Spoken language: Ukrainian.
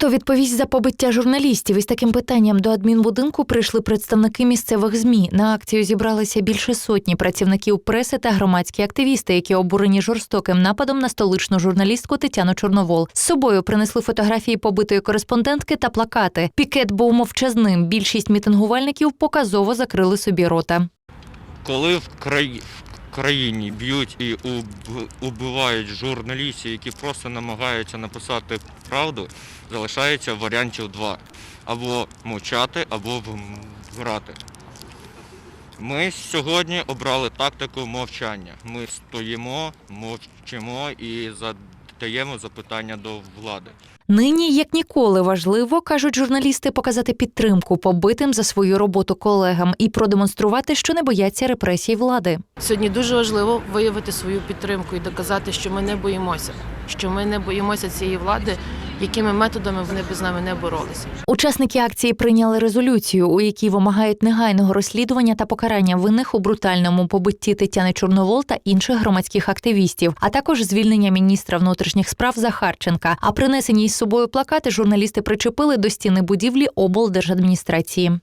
Хто відповість за побиття журналістів? Із таким питанням до адмінбудинку прийшли представники місцевих змі. На акцію зібралися більше сотні працівників преси та громадські активісти, які обурені жорстоким нападом на столичну журналістку Тетяну Чорновол. З собою принесли фотографії побитої кореспондентки та плакати. Пікет був мовчазним. Більшість мітингувальників показово закрили собі рота. коли в країні б'ють і убивають журналістів, які просто намагаються написати правду, залишається варіантів два. Або мовчати, або вмирати. Ми сьогодні обрали тактику мовчання. Ми стоїмо, мовчимо і задаємо запитання до влади. Нині, як ніколи, важливо, кажуть журналісти, показати підтримку побитим за свою роботу колегам і продемонструвати, що не бояться репресій влади. Сьогодні дуже важливо виявити свою підтримку і доказати, що ми не боїмося, що ми не боїмося цієї влади, якими методами вони б з нами не боролися. Учасники акції прийняли резолюцію, у якій вимагають негайного розслідування та покарання винних у брутальному побитті Тетяни Чорновол та інших громадських активістів, а також звільнення міністра внутрішніх справ Захарченка. А принесені із собою плакати журналісти причепили до стіни будівлі облдержадміністрації.